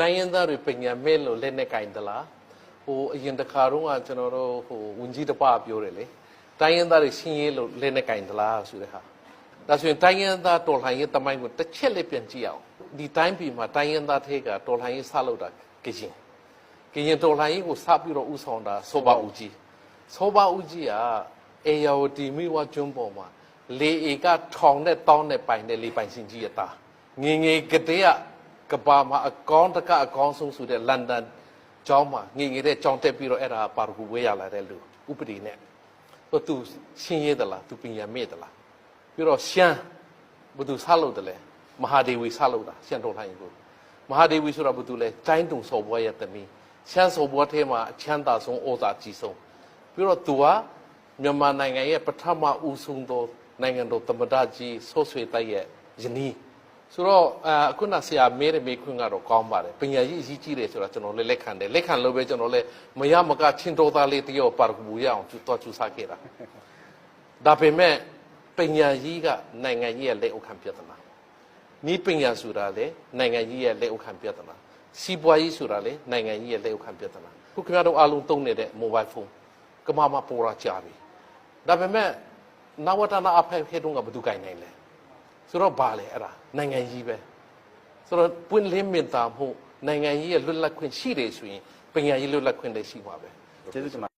တိုင်းရင်းသားတွေပညာမဲ့လို့လက်နဲ့ကင်သလားဟိုအရင်တစ်ခါတော့ကကျွန်တော်တို့ဟိုဝန်ကြီးတစ်ပါးပြောတယ်လေတိုင်းရင်းသားတွေရှင်းရေးလို့လက်နဲ့ကင်သလားဆိုတဲ့ဟာဒါဆိုရင်တိုင်းရင်းသားတော်လှန်ရေးတမိုင်းကိုတစ်ချက်လေးပြန်ကြည့်အောင်ဒီတိုင်းပြည်မှာတိုင်းရင်းသားတွေကတော်လှန်ရေးဆလုပ်တာကရင်ကရင်တော်လှန်ရေးကိုစပြီးတော့ဥဆောင်တာစောပါဦးကြီးစောပါဦးကြီးကအေယာဝတီမိဝကျွန်းပေါ်မှာလေဧကထောင်နဲ့တောင်းနဲ့ပိုင်တဲ့လေပိုင်ရှင်ကြီးရတာငငယ်ကတည်းက ကဘာမှာအကောင်းတကအကောင်းဆုံးဆိုတဲ့လန်ဒန်ကျောင်းမှာငငယ်တဲ့ကျောင်းတက်ပြီးတော့အဲ့ဒါပါရဂူဝဲရလာတဲ့လူဥပဒေနဲ့တော့သူရှင်းရဲသလားသူပညာမဲ့သလားပြီးတော့ရှမ်းဘယ်သူဆလို့တယ်လဲမဟာဒေဝီဆလို့တာရှမ်းတော်ထိုင်ကိုမဟာဒေဝီဆိုတာဘယ်သူလဲတိုင်းတုံစော်ဘွားရဲ့တမီးရှမ်းစော်ဘွားထဲမှာအချမ်းသာဆုံးဩဇာကြီးဆုံးပြီးတော့သူကမြန်မာနိုင်ငံရဲ့ပထမဦးဆုံးသောနိုင်ငံတော်သမ္မတကြီးဆိုးဆွေတိုက်ရဲ့ယနီး ဆိုတော့အခုနဆရာမဲတဲ့မေခွန်းကတော့ကောင်းပါတယ်ပညာရေးအရေးကြီးတယ်ဆိုတာကျွန်တော်လည်းလက်ခံတယ်လက်ခံလို့ပဲကျွန်တော်လည်းမရမကချင်းတော်သားလေးတယောက်ပါရဂူရအောင်သူတော့ကျူစားခဲ့တာဒါပေမဲ့ပညာရေးကနိုင်ငံရေးရဲ့လက်အောက်ခံပြဿနာဤပညာဆိုတာလေနိုင်ငံရေးရဲ့လက်အောက်ခံပြဿနာစီးပွားရေးဆိုတာလေနိုင်ငံရေးရဲ့လက်အောက်ခံပြဿနာခုခင်ဗျားတို့အားလုံးသုံးနေတဲ့ mobile phone ကမ္ဘာမှာပေါ်လာကြပြီဒါပေမဲ့နဝတနာအဖိုက်ဟဲ့တုန်းကဘယ်သူကြိုင်နိုင်လဲ ဆိုတော့ဘာလဲအဲ့ဒါနိုင်ငံကြီးပဲဆိုတော့ပွင့်လင်းမြင်သာမှုနိုင်ငံကြီးရဲ့လွတ်လပ်ခွင့်ရှိတယ်ဆိုရင်ပညာရေးလွတ်လပ်ခွင့်လည်းရှိပါပဲကျေးဇူးတင်ပါ